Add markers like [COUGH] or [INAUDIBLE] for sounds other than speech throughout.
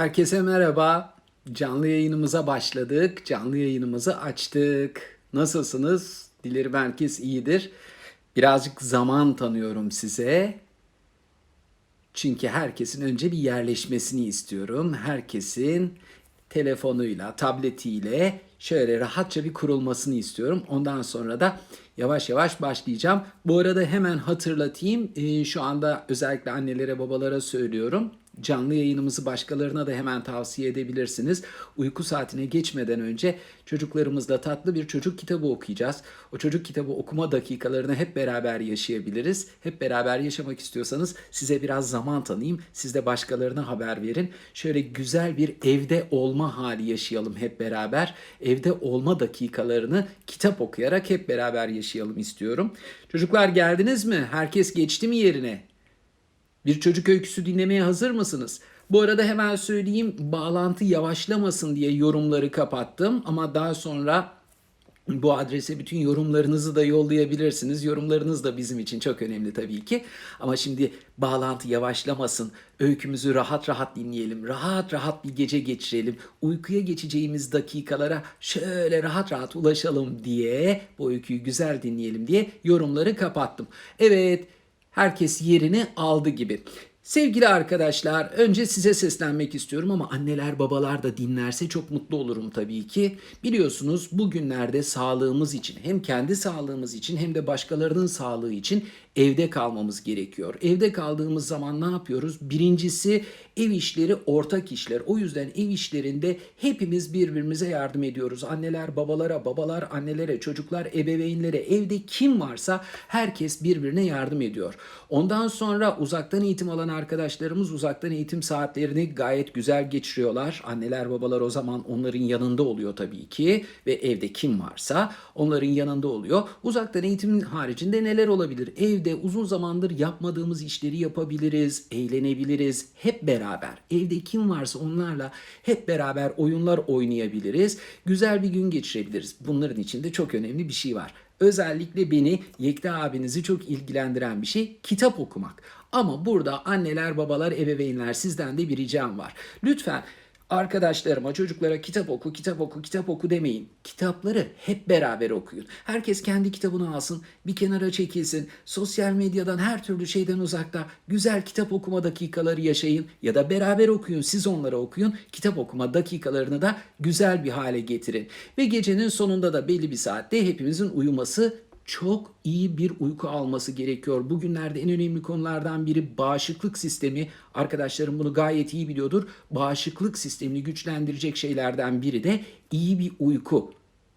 Herkese merhaba. Canlı yayınımıza başladık. Canlı yayınımızı açtık. Nasılsınız? Dilerim herkes iyidir. Birazcık zaman tanıyorum size. Çünkü herkesin önce bir yerleşmesini istiyorum. Herkesin telefonuyla, tabletiyle şöyle rahatça bir kurulmasını istiyorum. Ondan sonra da yavaş yavaş başlayacağım. Bu arada hemen hatırlatayım. Ee, şu anda özellikle annelere, babalara söylüyorum. Canlı yayınımızı başkalarına da hemen tavsiye edebilirsiniz. Uyku saatine geçmeden önce çocuklarımızla tatlı bir çocuk kitabı okuyacağız. O çocuk kitabı okuma dakikalarını hep beraber yaşayabiliriz. Hep beraber yaşamak istiyorsanız size biraz zaman tanıyayım. Siz de başkalarına haber verin. Şöyle güzel bir evde olma hali yaşayalım hep beraber. Evde olma dakikalarını kitap okuyarak hep beraber yaşayalım istiyorum. Çocuklar geldiniz mi? Herkes geçti mi yerine? Bir çocuk öyküsü dinlemeye hazır mısınız? Bu arada hemen söyleyeyim bağlantı yavaşlamasın diye yorumları kapattım ama daha sonra bu adrese bütün yorumlarınızı da yollayabilirsiniz. Yorumlarınız da bizim için çok önemli tabii ki. Ama şimdi bağlantı yavaşlamasın. Öykümüzü rahat rahat dinleyelim. Rahat rahat bir gece geçirelim. Uykuya geçeceğimiz dakikalara şöyle rahat rahat ulaşalım diye bu öyküyü güzel dinleyelim diye yorumları kapattım. Evet herkes yerini aldı gibi. Sevgili arkadaşlar, önce size seslenmek istiyorum ama anneler babalar da dinlerse çok mutlu olurum tabii ki. Biliyorsunuz bugünlerde sağlığımız için hem kendi sağlığımız için hem de başkalarının sağlığı için evde kalmamız gerekiyor. Evde kaldığımız zaman ne yapıyoruz? Birincisi ev işleri ortak işler. O yüzden ev işlerinde hepimiz birbirimize yardım ediyoruz. Anneler babalara, babalar annelere, çocuklar ebeveynlere, evde kim varsa herkes birbirine yardım ediyor. Ondan sonra uzaktan eğitim alan arkadaşlarımız uzaktan eğitim saatlerini gayet güzel geçiriyorlar. Anneler babalar o zaman onların yanında oluyor tabii ki ve evde kim varsa onların yanında oluyor. Uzaktan eğitimin haricinde neler olabilir? Evde uzun zamandır yapmadığımız işleri yapabiliriz, eğlenebiliriz hep beraber. Evde kim varsa onlarla hep beraber oyunlar oynayabiliriz. Güzel bir gün geçirebiliriz. Bunların içinde çok önemli bir şey var. Özellikle beni Yekta abinizi çok ilgilendiren bir şey kitap okumak. Ama burada anneler, babalar, ebeveynler sizden de bir ricam var. Lütfen arkadaşlarıma, çocuklara kitap oku, kitap oku, kitap oku demeyin. Kitapları hep beraber okuyun. Herkes kendi kitabını alsın, bir kenara çekilsin. Sosyal medyadan her türlü şeyden uzakta güzel kitap okuma dakikaları yaşayın ya da beraber okuyun. Siz onlara okuyun. Kitap okuma dakikalarını da güzel bir hale getirin. Ve gecenin sonunda da belli bir saatte hepimizin uyuması çok iyi bir uyku alması gerekiyor. Bugünlerde en önemli konulardan biri bağışıklık sistemi. Arkadaşlarım bunu gayet iyi biliyordur. Bağışıklık sistemini güçlendirecek şeylerden biri de iyi bir uyku.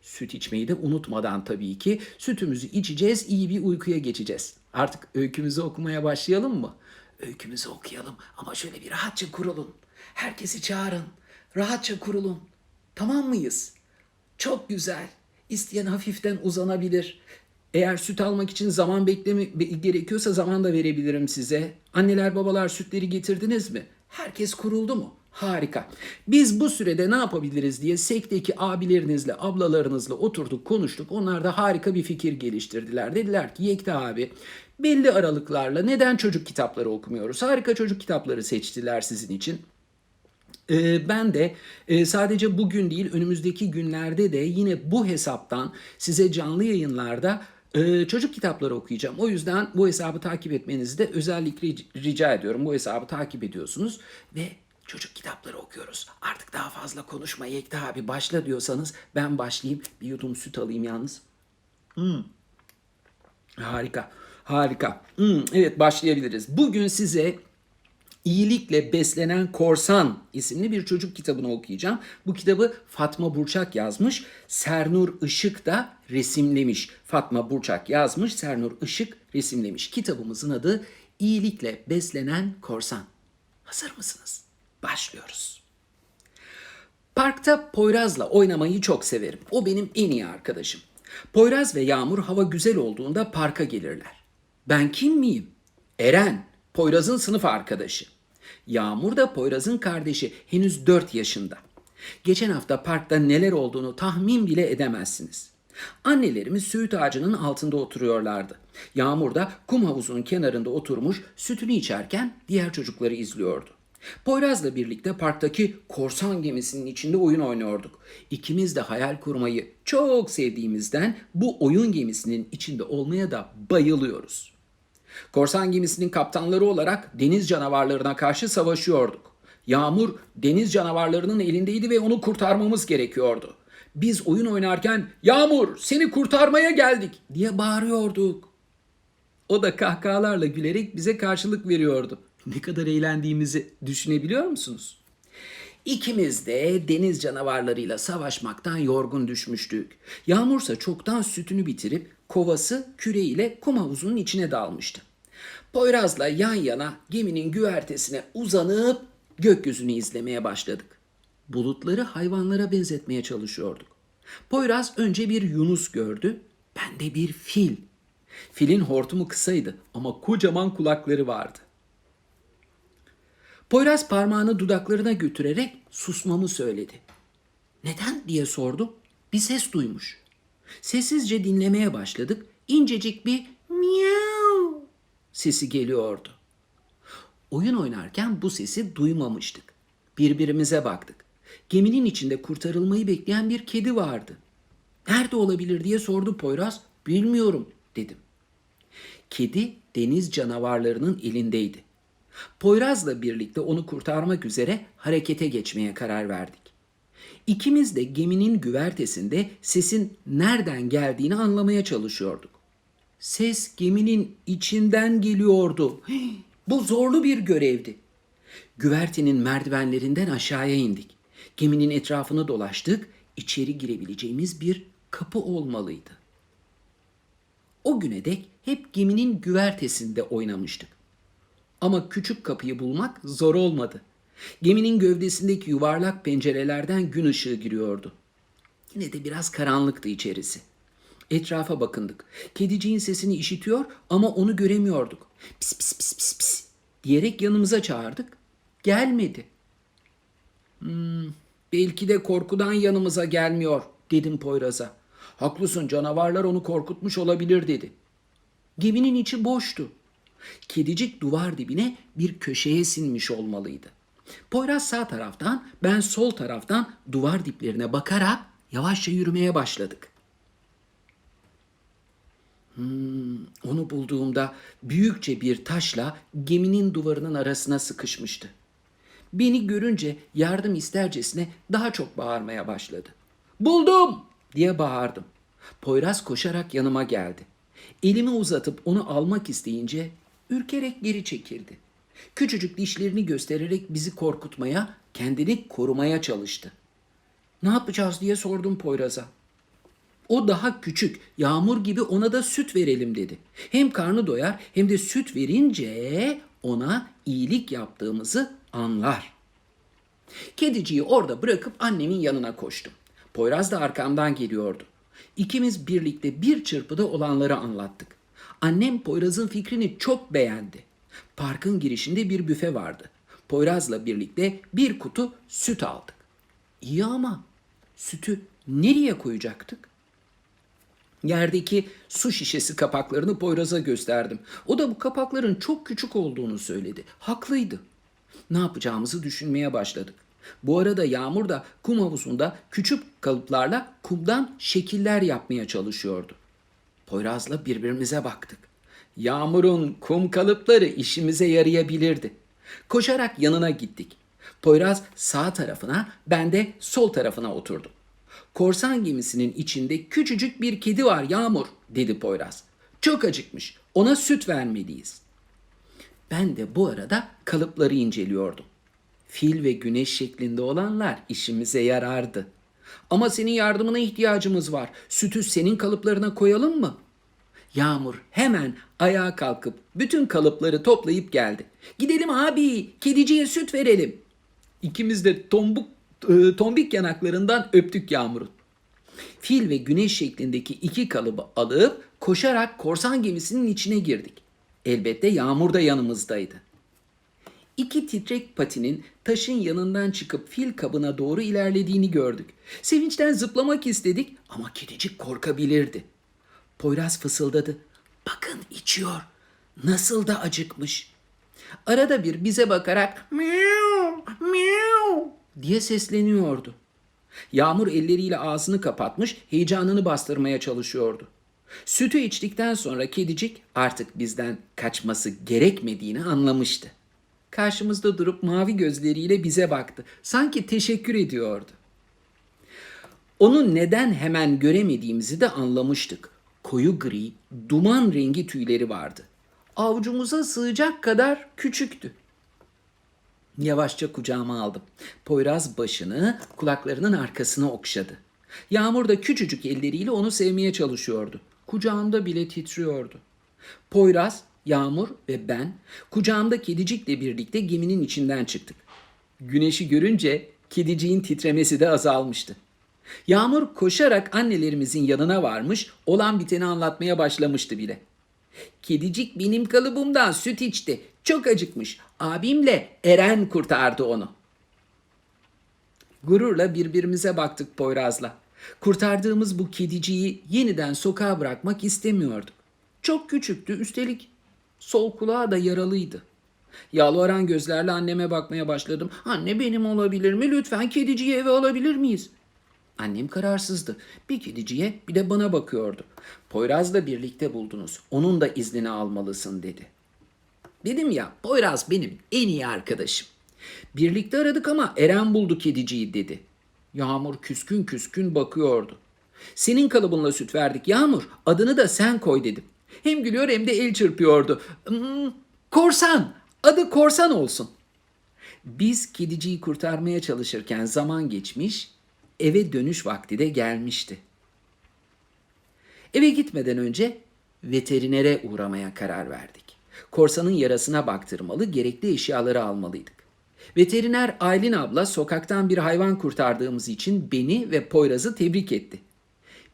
Süt içmeyi de unutmadan tabii ki sütümüzü içeceğiz, iyi bir uykuya geçeceğiz. Artık öykümüzü okumaya başlayalım mı? Öykümüzü okuyalım ama şöyle bir rahatça kurulun. Herkesi çağırın. Rahatça kurulun. Tamam mıyız? Çok güzel. İsteyen hafiften uzanabilir. Eğer süt almak için zaman bekleme gerekiyorsa zaman da verebilirim size. Anneler babalar sütleri getirdiniz mi? Herkes kuruldu mu? Harika. Biz bu sürede ne yapabiliriz diye sekteki abilerinizle, ablalarınızla oturduk, konuştuk. Onlar da harika bir fikir geliştirdiler. Dediler ki Yekta abi belli aralıklarla neden çocuk kitapları okumuyoruz? Harika çocuk kitapları seçtiler sizin için. Ee, ben de e, sadece bugün değil önümüzdeki günlerde de yine bu hesaptan size canlı yayınlarda e, çocuk kitapları okuyacağım. O yüzden bu hesabı takip etmenizi de özellikle rica ediyorum. Bu hesabı takip ediyorsunuz ve çocuk kitapları okuyoruz. Artık daha fazla konuşma Yekta abi başla diyorsanız ben başlayayım. Bir yudum süt alayım yalnız. Hmm. Harika, harika. Hmm, evet başlayabiliriz. Bugün size İyilikle Beslenen Korsan isimli bir çocuk kitabını okuyacağım. Bu kitabı Fatma Burçak yazmış. Sernur Işık da resimlemiş. Fatma Burçak yazmış, Sernur Işık resimlemiş. Kitabımızın adı İyilikle Beslenen Korsan. Hazır mısınız? Başlıyoruz. Parkta Poyraz'la oynamayı çok severim. O benim en iyi arkadaşım. Poyraz ve Yağmur hava güzel olduğunda parka gelirler. Ben kim miyim? Eren, Poyraz'ın sınıf arkadaşı. Yağmur da Poyraz'ın kardeşi, henüz 4 yaşında. Geçen hafta parkta neler olduğunu tahmin bile edemezsiniz. Annelerimiz söğüt ağacının altında oturuyorlardı. Yağmur da kum havuzunun kenarında oturmuş sütünü içerken diğer çocukları izliyordu. Poyraz'la birlikte parktaki korsan gemisinin içinde oyun oynuyorduk. İkimiz de hayal kurmayı çok sevdiğimizden bu oyun gemisinin içinde olmaya da bayılıyoruz. Korsan gemisinin kaptanları olarak deniz canavarlarına karşı savaşıyorduk. Yağmur deniz canavarlarının elindeydi ve onu kurtarmamız gerekiyordu. Biz oyun oynarken "Yağmur, seni kurtarmaya geldik." diye bağırıyorduk. O da kahkahalarla gülerek bize karşılık veriyordu. Ne kadar eğlendiğimizi düşünebiliyor musunuz? İkimiz de deniz canavarlarıyla savaşmaktan yorgun düşmüştük. Yağmursa çoktan sütünü bitirip kovası küreğiyle kum havuzunun içine dalmıştı. Poyraz'la yan yana geminin güvertesine uzanıp gökyüzünü izlemeye başladık. Bulutları hayvanlara benzetmeye çalışıyorduk. Poyraz önce bir yunus gördü, ben de bir fil. Filin hortumu kısaydı ama kocaman kulakları vardı. Poyraz parmağını dudaklarına götürerek susmamı söyledi. Neden diye sordum. Bir ses duymuş. Sessizce dinlemeye başladık. İncecik bir miyav sesi geliyordu. Oyun oynarken bu sesi duymamıştık. Birbirimize baktık. Geminin içinde kurtarılmayı bekleyen bir kedi vardı. Nerede olabilir diye sordu Poyraz. Bilmiyorum dedim. Kedi deniz canavarlarının elindeydi. Poyraz'la birlikte onu kurtarmak üzere harekete geçmeye karar verdik. İkimiz de geminin güvertesinde sesin nereden geldiğini anlamaya çalışıyorduk. Ses geminin içinden geliyordu. Bu zorlu bir görevdi. Güvertenin merdivenlerinden aşağıya indik. Geminin etrafını dolaştık. İçeri girebileceğimiz bir kapı olmalıydı. O güne dek hep geminin güvertesinde oynamıştık. Ama küçük kapıyı bulmak zor olmadı. Geminin gövdesindeki yuvarlak pencerelerden gün ışığı giriyordu. Yine de biraz karanlıktı içerisi. Etrafa bakındık. Kediciğin sesini işitiyor ama onu göremiyorduk. Pis pis pis pis pis diyerek yanımıza çağırdık. Gelmedi. Hmm, belki de korkudan yanımıza gelmiyor dedim Poyraz'a. Haklısın canavarlar onu korkutmuş olabilir dedi. Geminin içi boştu. Kedicik duvar dibine bir köşeye sinmiş olmalıydı. Poyraz sağ taraftan, ben sol taraftan duvar diplerine bakarak yavaşça yürümeye başladık. Hmm, onu bulduğumda büyükçe bir taşla geminin duvarının arasına sıkışmıştı. Beni görünce yardım istercesine daha çok bağırmaya başladı. Buldum diye bağırdım. Poyraz koşarak yanıma geldi. Elimi uzatıp onu almak isteyince ürkerek geri çekildi. Küçücük dişlerini göstererek bizi korkutmaya, kendini korumaya çalıştı. Ne yapacağız diye sordum Poyraz'a. O daha küçük, yağmur gibi ona da süt verelim dedi. Hem karnı doyar hem de süt verince ona iyilik yaptığımızı anlar. Kediciyi orada bırakıp annemin yanına koştum. Poyraz da arkamdan geliyordu. İkimiz birlikte bir çırpıda olanları anlattık. Annem Poyraz'ın fikrini çok beğendi. Parkın girişinde bir büfe vardı. Poyraz'la birlikte bir kutu süt aldık. İyi ama sütü nereye koyacaktık? Yerdeki su şişesi kapaklarını Poyraz'a gösterdim. O da bu kapakların çok küçük olduğunu söyledi. Haklıydı. Ne yapacağımızı düşünmeye başladık. Bu arada Yağmur da kum havuzunda küçük kalıplarla kumdan şekiller yapmaya çalışıyordu. Poyraz'la birbirimize baktık. Yağmur'un kum kalıpları işimize yarayabilirdi. Koşarak yanına gittik. Poyraz sağ tarafına, ben de sol tarafına oturdum. Korsan gemisinin içinde küçücük bir kedi var Yağmur, dedi Poyraz. Çok acıkmış, ona süt vermeliyiz. Ben de bu arada kalıpları inceliyordum. Fil ve güneş şeklinde olanlar işimize yarardı. Ama senin yardımına ihtiyacımız var. Sütü senin kalıplarına koyalım mı? Yağmur hemen ayağa kalkıp bütün kalıpları toplayıp geldi. Gidelim abi, kediciye süt verelim. İkimiz de tombuk, tombik yanaklarından öptük Yağmur'un. Fil ve güneş şeklindeki iki kalıbı alıp koşarak korsan gemisinin içine girdik. Elbette Yağmur da yanımızdaydı. İki titrek patinin taşın yanından çıkıp fil kabına doğru ilerlediğini gördük. Sevinçten zıplamak istedik ama kedicik korkabilirdi. Poyraz fısıldadı. Bakın içiyor. Nasıl da acıkmış. Arada bir bize bakarak miau miau diye sesleniyordu. Yağmur elleriyle ağzını kapatmış, heyecanını bastırmaya çalışıyordu. Sütü içtikten sonra kedicik artık bizden kaçması gerekmediğini anlamıştı. Karşımızda durup mavi gözleriyle bize baktı. Sanki teşekkür ediyordu. Onu neden hemen göremediğimizi de anlamıştık. Koyu gri, duman rengi tüyleri vardı. Avucumuza sığacak kadar küçüktü. Yavaşça kucağıma aldım. Poyraz başını kulaklarının arkasına okşadı. Yağmur da küçücük elleriyle onu sevmeye çalışıyordu. Kucağımda bile titriyordu. Poyraz, Yağmur ve ben kucağımda kedicikle birlikte geminin içinden çıktık. Güneşi görünce kediciğin titremesi de azalmıştı. Yağmur koşarak annelerimizin yanına varmış, olan biteni anlatmaya başlamıştı bile. Kedicik benim kalıbımdan süt içti. Çok acıkmış. Abimle Eren kurtardı onu. Gururla birbirimize baktık Poyraz'la. Kurtardığımız bu kediciyi yeniden sokağa bırakmak istemiyorduk. Çok küçüktü, üstelik sol kulağı da yaralıydı. Yalvaran gözlerle anneme bakmaya başladım. Anne benim olabilir mi? Lütfen kediciyi eve alabilir miyiz? Annem kararsızdı. Bir kediciye bir de bana bakıyordu. Poyraz'la birlikte buldunuz. Onun da iznini almalısın dedi. Dedim ya Poyraz benim en iyi arkadaşım. Birlikte aradık ama Eren buldu kediciyi dedi. Yağmur küskün küskün bakıyordu. Senin kalıbınla süt verdik Yağmur. Adını da sen koy dedim. Hem gülüyor hem de el çırpıyordu. "Hmm, korsan. Adı korsan olsun. Biz kediciyi kurtarmaya çalışırken zaman geçmiş, eve dönüş vakti de gelmişti. Eve gitmeden önce veterinere uğramaya karar verdik. Korsanın yarasına baktırmalı, gerekli eşyaları almalıydık. Veteriner Aylin abla sokaktan bir hayvan kurtardığımız için beni ve Poyraz'ı tebrik etti.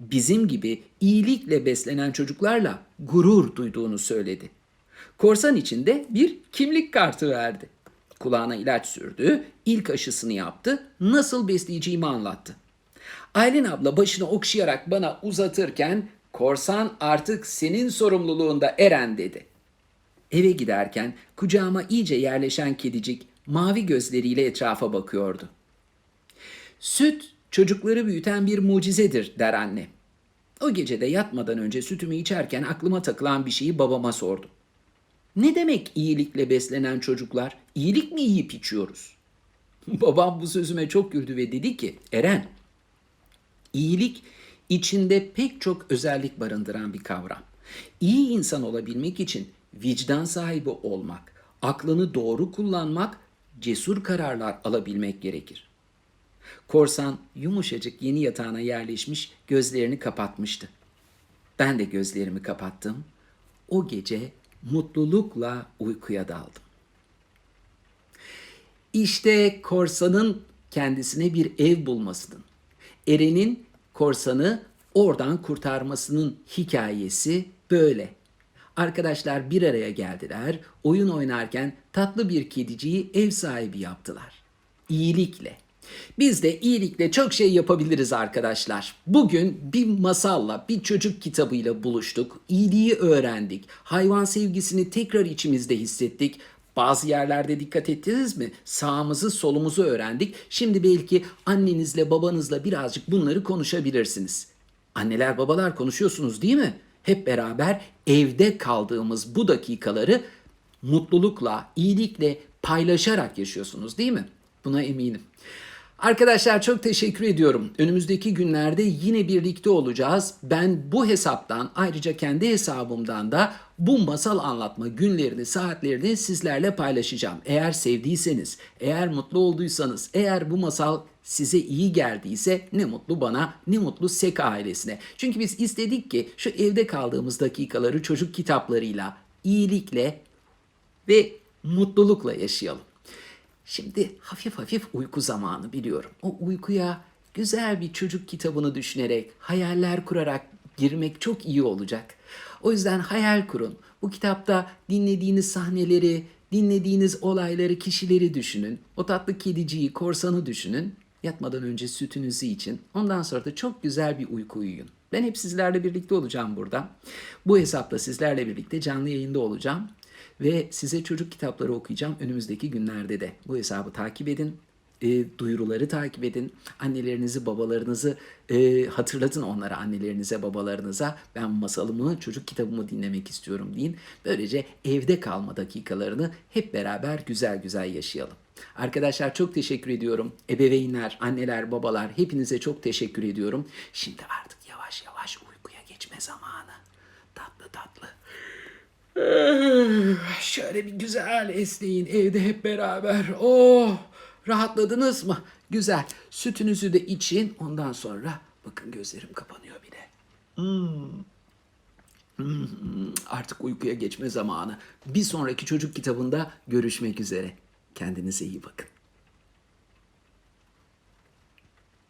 Bizim gibi iyilikle beslenen çocuklarla gurur duyduğunu söyledi. Korsan için de bir kimlik kartı verdi. Kulağına ilaç sürdü, ilk aşısını yaptı, nasıl besleyeceğimi anlattı. Aylin abla başını okşayarak bana uzatırken korsan artık senin sorumluluğunda Eren dedi. Eve giderken kucağıma iyice yerleşen kedicik mavi gözleriyle etrafa bakıyordu. Süt çocukları büyüten bir mucizedir der anne. O gece de yatmadan önce sütümü içerken aklıma takılan bir şeyi babama sordum. Ne demek iyilikle beslenen çocuklar? İyilik mi yiyip içiyoruz? [LAUGHS] Babam bu sözüme çok güldü ve dedi ki, Eren, iyilik içinde pek çok özellik barındıran bir kavram. İyi insan olabilmek için vicdan sahibi olmak, aklını doğru kullanmak, cesur kararlar alabilmek gerekir. Korsan yumuşacık yeni yatağına yerleşmiş, gözlerini kapatmıştı. Ben de gözlerimi kapattım. O gece mutlulukla uykuya daldım. İşte korsanın kendisine bir ev bulmasının, Eren'in korsanı oradan kurtarmasının hikayesi böyle. Arkadaşlar bir araya geldiler, oyun oynarken tatlı bir kediciyi ev sahibi yaptılar. İyilikle. Biz de iyilikle çok şey yapabiliriz arkadaşlar. Bugün bir masalla, bir çocuk kitabıyla buluştuk. İyiliği öğrendik. Hayvan sevgisini tekrar içimizde hissettik. Bazı yerlerde dikkat ettiniz mi? Sağımızı solumuzu öğrendik. Şimdi belki annenizle babanızla birazcık bunları konuşabilirsiniz. Anneler babalar konuşuyorsunuz değil mi? Hep beraber evde kaldığımız bu dakikaları mutlulukla, iyilikle paylaşarak yaşıyorsunuz değil mi? Buna eminim. Arkadaşlar çok teşekkür ediyorum. Önümüzdeki günlerde yine birlikte olacağız. Ben bu hesaptan ayrıca kendi hesabımdan da bu masal anlatma günlerini, saatlerini sizlerle paylaşacağım. Eğer sevdiyseniz, eğer mutlu olduysanız, eğer bu masal size iyi geldiyse ne mutlu bana, ne mutlu Sek ailesine. Çünkü biz istedik ki şu evde kaldığımız dakikaları çocuk kitaplarıyla, iyilikle ve mutlulukla yaşayalım. Şimdi hafif hafif uyku zamanı biliyorum. O uykuya güzel bir çocuk kitabını düşünerek, hayaller kurarak girmek çok iyi olacak. O yüzden hayal kurun. Bu kitapta dinlediğiniz sahneleri, dinlediğiniz olayları, kişileri düşünün. O tatlı kediciyi, korsanı düşünün. Yatmadan önce sütünüzü için. Ondan sonra da çok güzel bir uyku uyuyun. Ben hep sizlerle birlikte olacağım burada. Bu hesapla sizlerle birlikte canlı yayında olacağım. Ve size çocuk kitapları okuyacağım önümüzdeki günlerde de. Bu hesabı takip edin. E, duyuruları takip edin. Annelerinizi, babalarınızı e, hatırlatın onlara, annelerinize, babalarınıza. Ben masalımı, çocuk kitabımı dinlemek istiyorum deyin. Böylece evde kalma dakikalarını hep beraber güzel güzel yaşayalım. Arkadaşlar çok teşekkür ediyorum. Ebeveynler, anneler, babalar hepinize çok teşekkür ediyorum. Şimdi artık yavaş yavaş uykuya geçme zamanı. Eh, Şöyle bir güzel esneyin evde hep beraber. Oh, rahatladınız mı? Güzel. Sütünüzü de için. Ondan sonra bakın gözlerim kapanıyor bile. Hmm. Hmm, Artık uykuya geçme zamanı. Bir sonraki çocuk kitabında görüşmek üzere. Kendinize iyi bakın.